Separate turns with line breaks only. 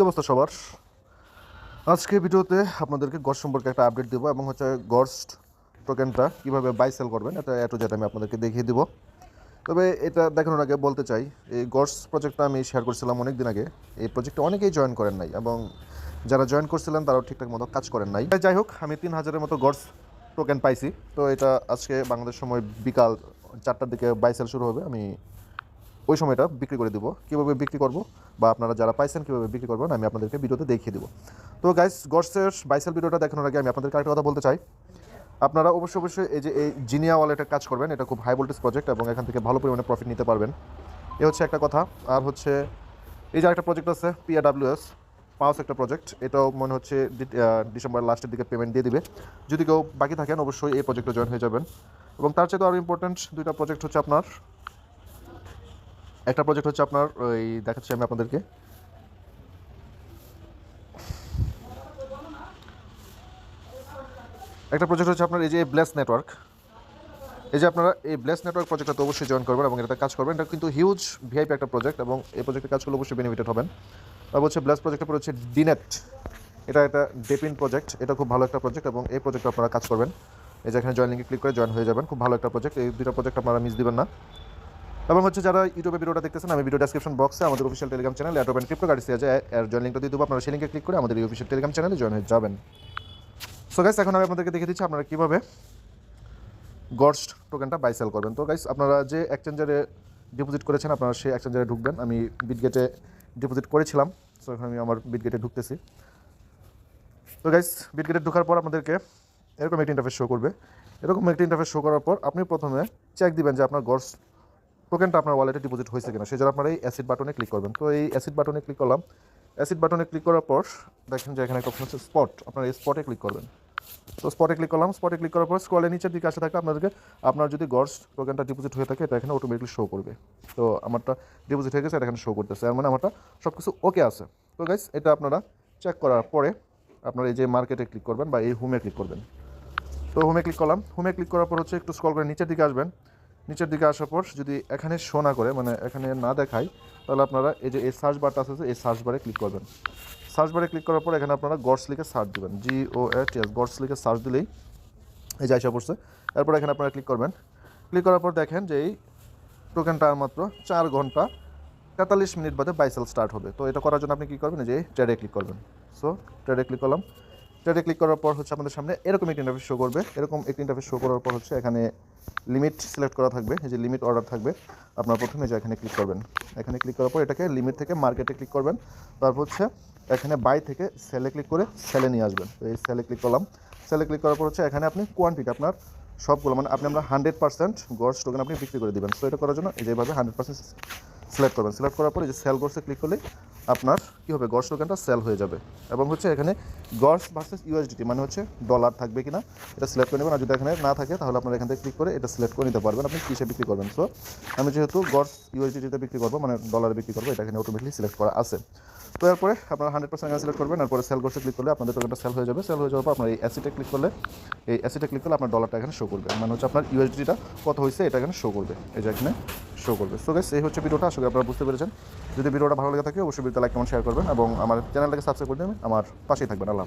কী অবস্থা সবার। আজকে ভিডিওতে আপনাদেরকে গড় সম্পর্কে একটা আপডেট দেবো এবং হচ্ছে গস টোকেনটা কীভাবে বাই সেল করবেন, এটা এটো যেটা আমি আপনাদেরকে দেখিয়ে দিব। তবে এটা দেখানোর আগে বলতে চাই, এই গস প্রজেক্টটা আমি শেয়ার করছিলাম অনেক দিন আগে। এই প্রজেক্টে অনেকেই জয়েন করেন নাই এবং যারা জয়েন করছিলেন তারাও ঠিকঠাক মতো কাজ করেন নাই। যাই হোক, আমি তিন হাজারের মতো গস টোকেন পাইছি। তো এটা আজকে বাংলাদেশ সময় বিকাল চারটার দিকে বাই সেল শুরু হবে। আমি ওই সময়টা বিক্রি করে দিব। কীভাবে বিক্রি করব? বা আপনারা যারা পাইছেন কীভাবে বিক্রি করবেন, আমি আপনাদেরকে ভিডিওতে দেখিয়ে দেবো। তো গাইস গডসের বাইসেল ভিডিওটা দেখানোর আগে আমি আপনাদেরকে একটা কথা বলতে চাই। আপনারা অবশ্যই অবশ্যই এই যে, এই জিনিয়া ওয়ালেটে কাজ করবেন, এটা খুব হাই ভোল্টেজ প্রজেক্ট এবং এখান থেকে ভালো পরিমাণে প্রফিট নিতে পারবেন। এ হচ্ছে একটা কথা। আর হচ্ছে, এই যে একটা প্রজেক্ট আছে পিআরডাব্লিউএস পাওয়াস একটা প্রজেক্ট এটাও মনে হচ্ছে ডিসেম্বর লাস্টের দিকে পেমেন্ট দিয়ে দিবে। যদি কেউ বাকি থাকেন, অবশ্যই এই প্রজেক্টে জয়েন হয়ে যাবেন। এবং তার চেয়ে তো আরও ইম্পর্ট্যান্ট দুইটা প্রজেক্ট হচ্ছে আপনার একটা প্রজেক্ট হচ্ছে আপনার, ওই দেখাচ্ছি আমি আপনাদেরকে। একটা প্রজেক্ট হচ্ছে আপনার এই যে ব্লেস নেটওয়ার্ক এই যে আপনারা এই ব্লেস নেটওয়ার্ক প্রজেক্টটা তো অবশ্যই জয়েন করবেন এবং এটাতে কাজ করবেন। এটা কিন্তু হিউজ ভিআইপি একটা প্রজেক্ট এবং এই প্রজেক্টে কাজ করলে অবশ্যই বেনিফিটেড হবেন। তারপর হচ্ছে ব্লেস প্রজেক্টের পর হচ্ছে ডিনেট এটা একটা ডেপিন প্রজেক্ট এটা খুব ভালো একটা প্রজেক্ট এবং এই প্রজেক্টে আপনারা কাজ করবেন। এই যে এখানে জয়েন লিঙ্কে ক্লিক করে জয়েন হয়ে যাবেন। খুব ভালো একটা প্রজেক্ট এই দুটো প্রজেক্ট আপনারা মিস দিবেন না। এবং হচ্ছে যারা ইউটিউবে ভিডিওটা দেখতেছেন, আমি ভিডিও ডেসক্রিপশন বক্সে আমাদের অফিসিয়াল টেলিগ্রাম চ্যানেল অ্যাটোপ অ্যান্ড ক্রিপ্টো কার্ডিসি আছে এর জয়েন লিঙ্কটা দিয়ে দেবো। আপনারা সেই লিঙ্কে ক্লিক করে আমাদের অফিসিয়াল টেলিগ্রাম চ্যানেলে জয়েন হয়ে যাবেন। সো গাইস এখন আমি আপনাদেরকে দেখে দিচ্ছি আপনারা কীভাবে গডস টোকেনটা বাই সেল করবেন। তো গাইস আপনারা যে এক্সচেঞ্জারে ডিপোজিট করেছেন, আপনারা সেই এক্সচেঞ্জারে ঢুকবেন। আমি বিটগেটে ডিপোজিট করেছিলাম সো এখন আমি আমার বিটগেটে ঢুকতেছি। তো গাইস বিটগেটে ঢোকার পর আপনাদেরকে এরকম একটি ইন্টারফেস শো করবে। এরকম একটি ইন্টারফেস শো করার পর আপনি প্রথমে চেক দিবেন যে আপনার গডস টোকেনটা আপনার ওয়ালেটে ডিপোজিট হয়েছে কিনা সেই জন্য আপনারা এই অ্যাসিড বাটনে ক্লিক করবেন। তো এই অ্যাসিড বাটনে ক্লিক করলাম। অ্যাসিড বাটনে ক্লিক করার পর, দেখেন যে এখানে একটা অপশন হচ্ছে স্পট আপনারা এই স্পটে ক্লিক করবেন। তো স্পটে ক্লিক করলাম স্পটে ক্লিক করার পর স্কলে নিচের দিকে আসে থাকে আপনাদেরকে, আপনার যদি গডস টোকেনটা ডিপোজিট হয়ে থাকে, এটা এখানে অটোমেটিকলি শো করবে। তো আমারটা ডিপোজিট হয়ে গেছে, এটা এখানে শো করতেছে। আর মানে আমারটা সব কিছু ওকে আছে। তো গাইস এটা আপনারা চেক করার পরে আপনারা এই যে মার্কেটে ক্লিক করবেন বা এই হোমে ক্লিক করবেন। তো হোমে ক্লিক করলাম। হোমে ক্লিক করার পর হচ্ছে একটু স্ক্রল করে নিচের দিকে আসবেন। নিচের দিকে আসার পর যদি এখানে শো না করে মানে এখানে না দেখায়, তাহলে আপনারা এই যে এই সার্চ বারটা আছে, এই সার্চ বারে ক্লিক করবেন। সার্চ বারে ক্লিক করার পর এখানে আপনারা গডস লিখে সার্চ দেবেন। জি ও এস গডস লিখে সার্চ দিলেই এই যে আইসা পড়ছে। এরপর এখানে আপনারা ক্লিক করবেন। ক্লিক করার পর দেখেন যে এই টোকেনটা মাত্র চার ঘণ্টা তেতাল্লিশ মিনিট বাদে বাইসেল স্টার্ট হবে। তো এটা করার জন্য আপনি কী করবেন? যে ট্রেডে ক্লিক করবেন। সো ট্রেডে ক্লিক করলাম। ট্রেডে ক্লিক করার পর হচ্ছে আমাদের সামনে এরকম একটি ইন্টারফেস শো করবে। এরকম একটি ইন্টারফেস শো করার পর হচ্ছে এখানে লিমিট সিলেক্ট করা থাকবে। এই যে লিমিট অর্ডার থাকবে, আপনার প্রথমে যে এখানে ক্লিক করবেন। এখানে ক্লিক করার পর এটাকে লিমিট থেকে মার্কেটে ক্লিক করবেন। তারপর হচ্ছে এখানে বাই থেকে সেলে ক্লিক করে সেলে নিয়ে আসবেন। তো এই সেলে ক্লিক করলাম। সেলে ক্লিক করার পর হচ্ছে এখানে আপনি কোয়ান্টিটি আপনার সবগুলো মানে আপনি আমরা হান্ড্রেড পার্সেন্ট গড় টোকেন আপনি বিক্রি করে দেবেন। সো এটা করার জন্য যেভাবে হান্ড্রেড পার্সেন্ট সিলেক্ট করবেন। সিলেক্ট করার পর যে সেল গডসে ক্লিক করলে আপনার কী হবে? গডস টোকেনটা সেল হয়ে যাবে। এবং হচ্ছে এখানে গডস ভার্সেস ইউএসডিটি মানে হচ্ছে ডলার থাকবে কিনা, এটা সিলেক্ট করে নেবেন। আর যদি এখানে না থাকে, তাহলে আপনারা এখান থেকে ক্লিক করে এটা সিলেক্ট করে নিতে পারবেন। আপনি কিসে বিক্রি করবেন? সো আমি যেহেতু গডস ইউএসডিটিতে বিক্রি করব মানে ডলারে বিক্রি করব, এটা এখানে অটোমেটিকলি সিলেক্ট করা আছে। তো এরপরে আপনারা হান্ড্রেড পার্সেন্ট সিলেক্ট করবেন। এরপরে সেল গডসে ক্লিক করলে আপনাদের টোকেনটা সেল হয়ে যাবে। সেল হয়ে যাওয়ার পর আপনার এই অ্যাসিটে ক্লিক করলে, এই অ্যাসিটে ক্লিক করলে আপনার ডলারটা এখানে শো করবে। মানে হচ্ছে আপনার ইউএসডিটা কত হয়েছে, এটা এখানে শো করবে। এই যে এখানে শো করবে। সো গাইস এই হচ্ছে ভিডিওটা আসলে আপনারা বুঝতে পেরেছেন। যদি ভিডিওটা ভালো লেগে থাকে, অবশ্যই ভিডিওটা লাইক কমেন্ট শেয়ার করবেন এবং আমার চ্যানেলটাকে সাবস্ক্রাইব করে দেবেন। আমার পাশেই থাকবেন। আল্লাহ